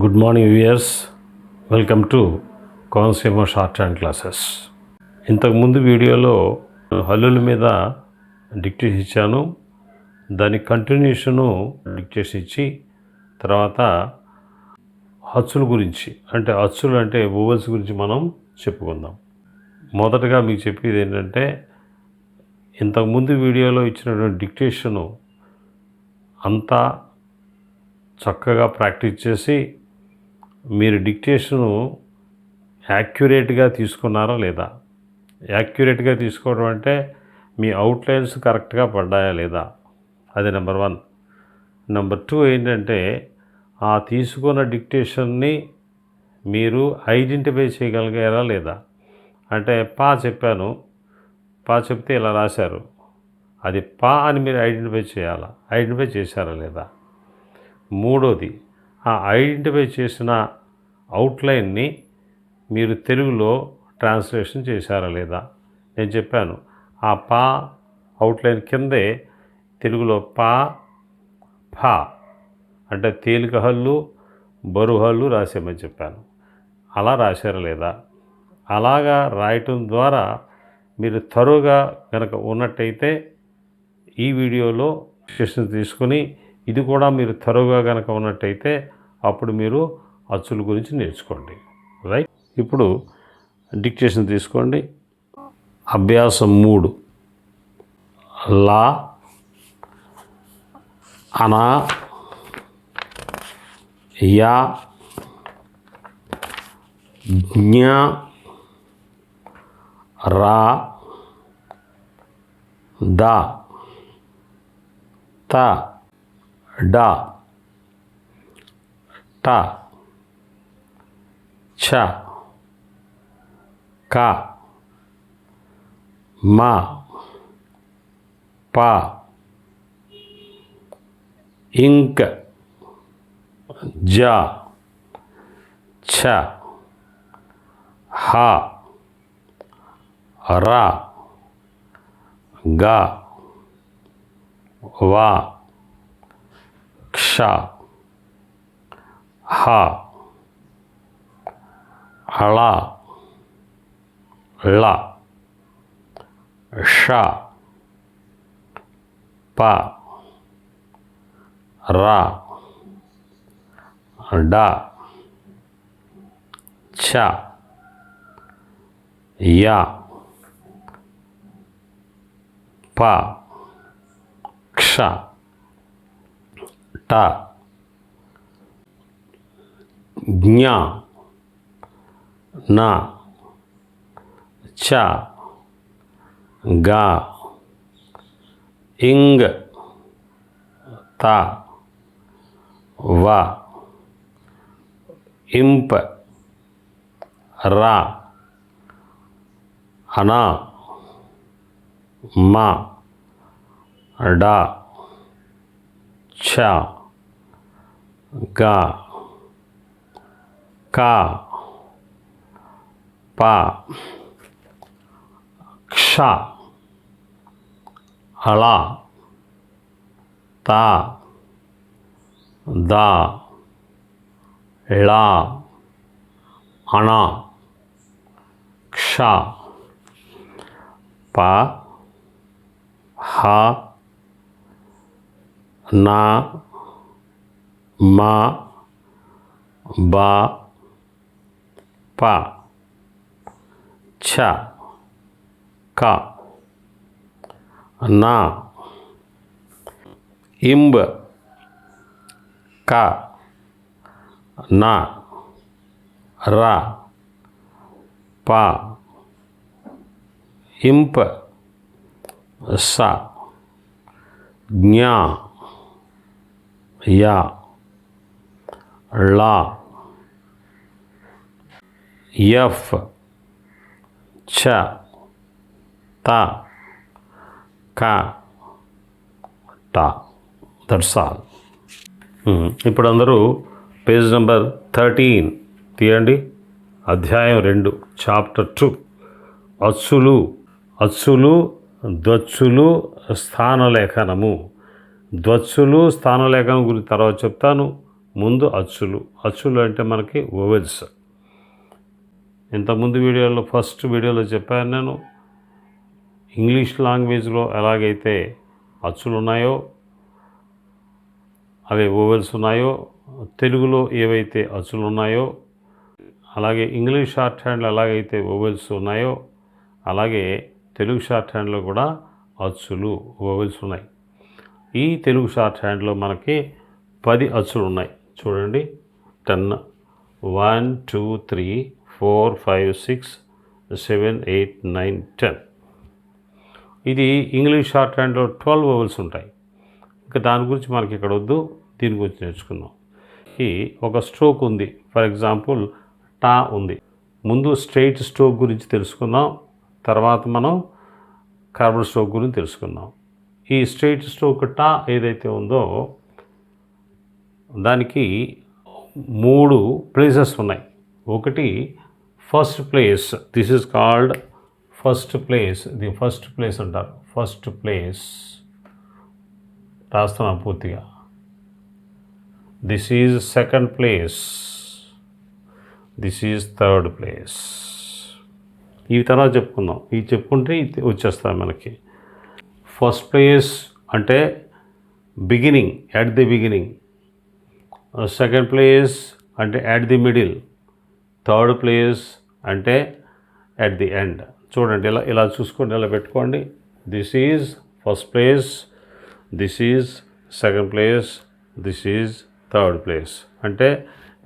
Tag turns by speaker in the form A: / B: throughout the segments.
A: Good morning viewers. Welcome to Konaseema shorthand classes. ఇంతకుముందు వీడియోలో హల్లుల మీద డిక్టేషన్ ఇచ్చాను. దాని కంటిన్యూషను డిక్టేషన్ ఇచ్చి తర్వాత అచ్చుల గురించి అంటే అచ్చులు అంటే ఓవల్స్ గురించి మనం చెప్పుకుందాం. మొదటగా మీకు చెప్పేది ఏంటంటే ఇంతకుముందు వీడియోలో ఇచ్చినటువంటి డిక్టేషను అంతా చక్కగా ప్రాక్టీస్ చేసి మీరు డిక్టేషను యాక్యురేట్గా తీసుకున్నారా లేదా? యాక్యురేట్గా తీసుకోవడం అంటే మీ అవుట్లైన్స్ కరెక్ట్గా పడ్డాయా లేదా? అది నెంబర్ వన్. నెంబర్ టూ ఏంటంటే ఆ తీసుకున్న డిక్టేషన్ని మీరు ఐడెంటిఫై చేయగలిగారా లేదా? అంటే పా చెప్పాను. పా చెప్తే ఇలా రాశారు. అది పా అని మీరు ఐడెంటిఫై చేయాలా? ఐడెంటిఫై చేశారా లేదా? మూడోది ఆ ఐడెంటిఫై చేసిన అవుట్లైన్ని మీరు తెలుగులో ట్రాన్స్లేషన్ చేశారా లేదా? నేను చెప్పాను. ఆ పా అవుట్లైన్ కిందే తెలుగులో పా ఫా అంటే తేలిక హల్లు బరువు హల్లు రాసేమని చెప్పాను. అలా రాశారా లేదా? అలాగా రాయటం ద్వారా మీరు తరువుగా కనుక ఉన్నట్టయితే ఈ వీడియోలో డిక్టేషన్ తీసుకుని ఇది కూడా మీరు తరువుగా కనుక ఉన్నట్టయితే అప్పుడు మీరు అచ్చుల గురించి నేర్చుకోండి. రైట్ ఇప్పుడు డిక్టేషన్ తీసుకోండి. అభ్యాసం మూడు. లా అనా యా జ్ఞా రా దా త డా ట. च का। मा। पा। इंक। जा। छ। हा। रा। गा। वा। क्षा। हा। హళ ళ ష ప ర డ ఛ య ప క్ష ట జ్ఞ న చ గ ఇంగ్ త వ ఇంప రా అన మ డ ఛ గ క ప క్ష హళ త ద ళ అణ క్ష ప హ న మ బ ప ఛ క న ఇంబ క న ర ప ఇంప స జ్ఞ య ళ ఎఫ్ ఛ త క ట. That's all hmm. ఇప్పుడు అందరూ పేజ్ నెంబర్ థర్టీన్ తీయండి. అధ్యాయం రెండు చాప్టర్ టూ. అచ్చులు అచ్చులు ద్వచ్చులు స్థానలేఖనము. ధ్వచ్చులు స్థానలేఖనం గురించి తర్వాత చెప్తాను. ముందు అచ్చులు. అచ్చులు అంటే మనకి ఓవెల్స్ ఇంతకుముందు వీడియోలో ఫస్ట్ వీడియోలో చెప్పాను నేను ఇంగ్లీష్ లాంగ్వేజ్లో ఎలాగైతే అచ్చులు ఉన్నాయో అవి ఓవెల్స్ ఉన్నాయో తెలుగులో ఏవైతే అచ్చులు ఉన్నాయో అలాగే ఇంగ్లీష్ షార్ట్ హ్యాండ్లో ఎలాగైతే ఓవెల్స్ ఉన్నాయో అలాగే తెలుగు షార్ట్ హ్యాండ్లో కూడా అచ్చులు ఓవెల్స్ ఉన్నాయి. ఈ తెలుగు షార్ట్ హ్యాండ్లో మనకి పది అచ్చులు ఉన్నాయి. చూడండి ten one two three four five six seven eight nine ten. ఇది ఇంగ్లీష్ షార్ట్ హ్యాండ్లో ట్వెల్వ్ ఓవెల్స్ ఉంటాయి. ఇంకా దాని గురించి మనకి ఇక్కడ వద్దు. దీని గురించి నేర్చుకుందాం. ఈ ఒక స్ట్రోక్ ఉంది. ఫర్ ఎగ్జాంపుల్ టా ఉంది. ముందు స్ట్రైట్ స్ట్రోక్ గురించి తెలుసుకుందాం. తర్వాత మనం కార్బన్ స్ట్రోక్ గురించి తెలుసుకుందాం. ఈ స్ట్రైట్ స్ట్రోక్ టా ఏదైతే ఉందో దానికి మూడు ప్లేసెస్ ఉన్నాయి. ఒకటి first place this is called first place the first place అంటారు. ఫస్ట్ ప్లేస్ రాస్తున్నా పూర్తిగా. This is second place this is third place ఈ తర్వాత చెప్పుకుందాం. ఇవి చెప్పుకుంటే వచ్చేస్తాయి మనకి. ఫస్ట్ ప్లేస్ అంటే beginning at the beginning second place అంటే at the middle third place అంటే అట్ ది ఎండ్ చూడండి ఇలా ఇలా చూసుకోండి ఇలా పెట్టుకోండి. This is first place this is second place this is third place అంటే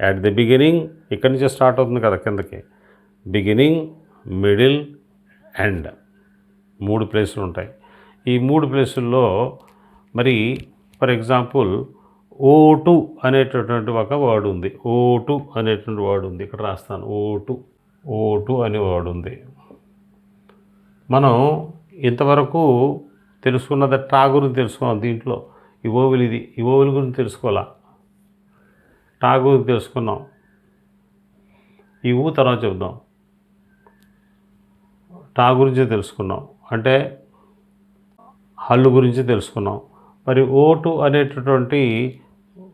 A: అట్ ది బిగినింగ్ ఇక్కడి నుంచే స్టార్ట్ అవుతుంది కదా కిందకి. బిగినింగ్ మిడిల్ ఎండ్ మూడు ప్లేసులు ఉంటాయి. ఈ మూడు ప్లేసుల్లో మరి ఫర్ ఎగ్జాంపుల్ ఓటు అనేటటువంటి ఒక వర్డ్ ఉంది. ఓటు అనేటువంటి వర్డ్ ఉంది. ఇక్కడ రాస్తాను. ఓటు ఓటు ఓ అనే వర్డ్ ఉంది మనం ఇంతవరకు తెలుసుకున్నది టా గురించి తెలుసుకున్నాం దీంట్లో. ఈ ఓవిల్ ఇది. ఈ ఓవిల్ గురించి తెలుసుకోవాలా? టా గురించి తెలుసుకున్నాం. ఈ ఊ తర్వాత చెబుదాం. టా గురించి తెలుసుకున్నాం. అంటే హల్లు గురించి తెలుసుకున్నాం. మరి ఓటు అనేటటువంటి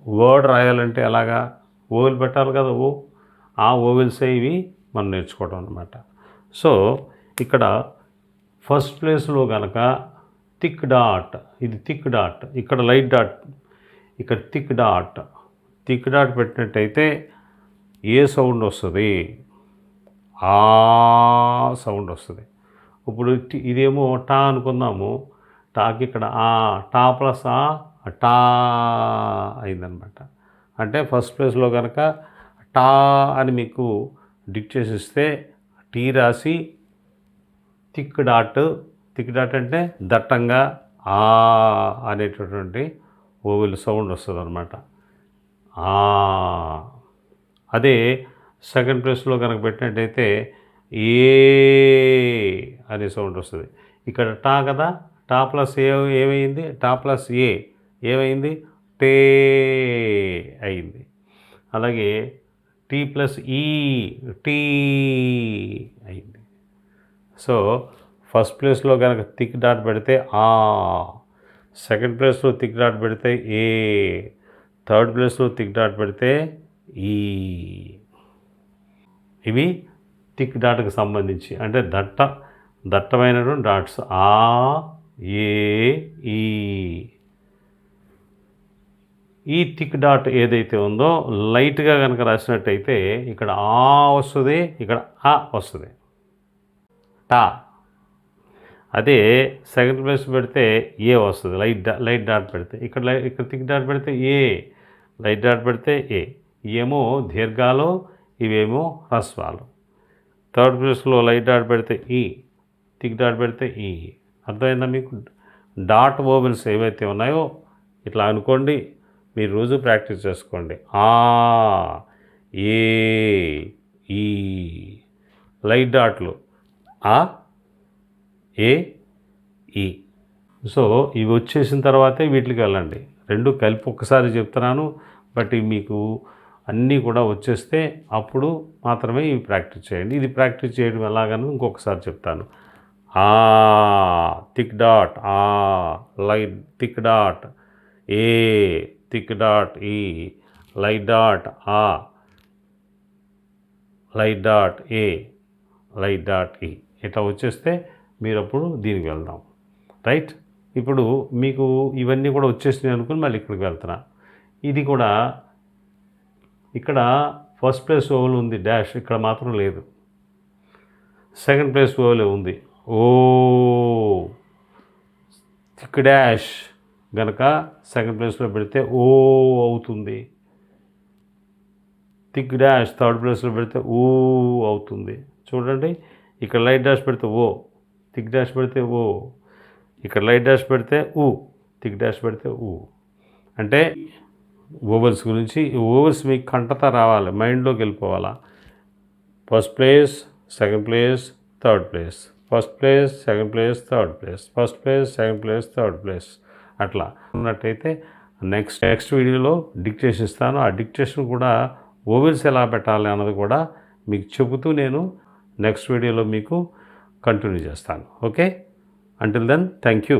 A: వర్డ్ రాయాలంటే ఎలాగా? ఓవెల్ పెట్టాలి కదా ఓ ఆ ఓవిల్సే ఇవి మనం నేర్చుకోవడం అనమాట సో ఇక్కడ ఫస్ట్ ప్లేస్లో కనుక థిక్ డాట్ ఇది థిక్ డాట్ ఇక్కడ లైట్ డాట్ ఇక్కడ థిక్ డాట్ థిక్ డాట్ పెట్టినట్టయితే ఏ సౌండ్ వస్తుంది? ఆ సౌండ్ వస్తుంది. ఇప్పుడు ఇదేమో టా అనుకుందాము. టాకి ఇక్కడ ఆ టా ప్లస్ ఆ టా అయిందనమాట అంటే ఫస్ట్ ప్లేస్లో కనుక టా అని మీకు డిక్ చేసి టీ రాసి థిక్ డాట్ థిక్ డాట్ అంటే దట్టంగా ఆ అనేటటువంటి ఓవిల్ సౌండ్ వస్తుంది అనమాట అదే సెకండ్ ప్లేస్లో కనుక పెట్టినట్టయితే ఏ అనే సౌండ్ వస్తుంది. ఇక్కడ టా కదా టా ప్లస్ ఏ ఏమైంది? టా ప్లస్ ఏ ఏమైంది? టే అయింది. అలాగే టీ ప్లస్ ఈ టీ అయింది. సో ఫస్ట్ ప్లేస్లో కనుక థిక్ డాట్ పెడితే ఆ సెకండ్ ప్లేస్లో థిక్ డాట్ పెడితే ఏ థర్డ్ ప్లేస్లో థిక్ డాట్ పెడితే ఈ. ఇవి థిక్ డాట్కి సంబంధించి అంటే దట్ట దట్టమైనటువంటి డాట్స్. ఆ ఏ ఈ. ఈ థిక్ డాట్ ఏదైతే ఉందో లైట్గా కనుక రాసినట్టయితే ఇక్కడ ఆ వస్తుంది ఇక్కడ ఆ వస్తుంది. టా. అదే సెకండ్ ప్లేస్ పెడితే ఏ వస్తుంది? లైట్ డా లైట్ డాట్ పెడితే ఇక్కడ లై ఇక్కడ థిక్ డాట్ పెడితే ఏ లైట్ డాట్ పెడితే ఏ. ఏమో దీర్ఘాలు ఇవేమో హ్రస్వాలు. థర్డ్ ప్లేస్లో లైట్ డాట్ పెడితే ఈ థిక్ డాట్ పెడితే ఈ. అర్థమైందా మీకు? డాట్ ఓవెన్స్ ఏవైతే ఉన్నాయో ఇట్లా అనుకోండి మీరు రోజు ప్రాక్టీస్ చేసుకోండి. ఆ ఏ ఈ లైట్ డాట్లు. ఆ ఏ ఈ. సో ఇవి వచ్చేసిన తర్వాతే వీటికి వెళ్ళండి. రెండు కలిపి ఒక్కసారి చెప్తున్నాను బట్ మీకు అన్నీ కూడా వచ్చేస్తే అప్పుడు మాత్రమే ఇవి ప్రాక్టీస్ చేయండి. ఇది ప్రాక్టీస్ చేయడం ఎలాగని ఇంకొకసారి చెప్తాను. ఆ థిక్ డాట్ ఆ లైట్ థిక్ డాట్ ఏ థిక్ డాట్ ఈ లైట్ డాట్ ఆ లైట్ డాట్ ఏ లైట్ డాట్ ఈ. ఇట్లా వచ్చేస్తే మీరు అప్పుడు దీనికి వెళ్దాం. రైట్? ఇప్పుడు మీకు ఇవన్నీ కూడా వచ్చేసినాయి అనుకుని మళ్ళీ ఇక్కడికి వెళ్తున్నా. ఇది కూడా ఇక్కడ ఫస్ట్ ప్లేస్ ఓవల్ ఉంది డాష్ ఇక్కడ మాత్రం లేదు. సెకండ్ ప్లేస్ ఓవల్ ఉంది. ఓ థిక్ డాష్. గనక సెకండ్ ప్లేస్లో పెడితే ఓ అవుతుంది. థిక్ డాష్ థర్డ్ ప్లేస్లో పెడితే ఓ అవుతుంది. చూడండి ఇక్కడ లైట్ డాష్ పెడితే ఓ థిక్ డాష్ పెడితే ఓ ఇక్కడ లైట్ డాష్ పెడితే ఊ థిక్ డాష్ పెడితే ఊ. అంటే ఓవర్స్ గురించి ఈ ఓవర్స్ మీకు కంటత రావాలి మైండ్లోకి వెళ్ళిపోవాలా. First place second place third place first place second place third place first place second place third place అట్లా ఉన్నట్టయితే నెక్స్ట్ నెక్స్ట్ వీడియోలో డిక్టేషన్ ఇస్తాను ఆ డిక్టేషన్ కూడా ఓవెన్స్ ఎలా పెట్టాలి అన్నది కూడా మీకు చెబుతూ నేను నెక్స్ట్ వీడియోలో మీకు కంటిన్యూ చేస్తాను. Okay? Until then thank you